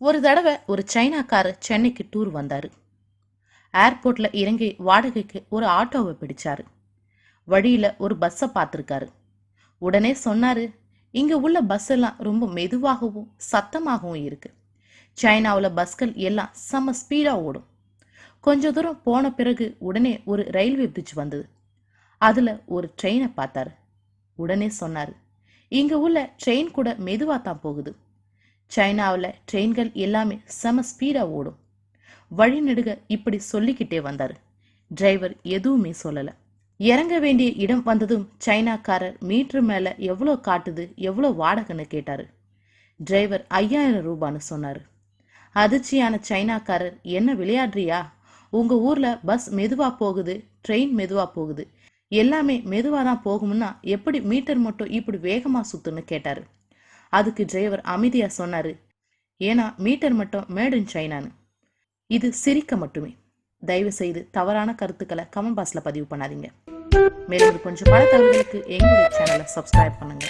ஒரு தடவை ஒரு சைனாக்காரர் சென்னைக்கு டூர் வந்தார். ஏர்போர்ட்டில் இறங்கி வாடகைக்கு ஒரு ஆட்டோவை பிடிச்சாரு. வழியில் ஒரு பஸ்ஸை பார்த்துருக்காரு. உடனே சொன்னாரு இங்கே உள்ள பஸ் எல்லாம் ரொம்ப மெதுவாகவும் சத்தமாகவும் இருக்கு. சைனாவில் பஸ்கள் எல்லாம் செம்ம ஸ்பீடாக ஓடும். கொஞ்ச தூரம் போன பிறகு உடனே ஒரு ரயில்வே பிரிட்ஜ் வந்தது. அதில் ஒரு ட்ரெயினை பார்த்தாரு. உடனே சொன்னார் இங்கே உள்ள ட்ரெயின் கூட மெதுவாக தான் போகுது. சைனாவில் ட்ரெயின்கள் எல்லாமே செம ஸ்பீடாக ஓடும். வழிநெடுக இப்படி சொல்லிக்கிட்டே வந்தார். டிரைவர் எதுவுமே சொல்லலை. இறங்க வேண்டிய இடம் வந்ததும் சைனாக்காரர் மீட்ரு மேலே எவ்வளோ காட்டுது எவ்வளோ வாடகைன்னு கேட்டார். டிரைவர் ஐயாயிரம் ரூபான்னு சொன்னார். அதிர்ச்சியான சைனாக்காரர் என்ன விளையாடுறியா? உங்கள் ஊரில் பஸ் மெதுவாக போகுது ட்ரெயின் மெதுவாக போகுது. எல்லாமே மெதுவாக தான் போகும்னா எப்படி மீட்டர் மட்டும் இப்படி வேகமாக சுத்துன்னு கேட்டார். அதுக்கு டிரைவர் அமைதியாக சொன்னார். ஏன்னா மீட்டர் மட்டும் மேட் இன் சைனான்னு. இது சிரிக்க மட்டுமே. தயவு செய்து தவறான கருத்துக்களை கமெண்ட் பாக்ஸில் பதிவு பண்ணாதீங்க. மேலும் கொஞ்சம் பல தகவல்களுக்கு எங்களுடைய சேனலை சப்ஸ்கிரைப் பண்ணுங்க.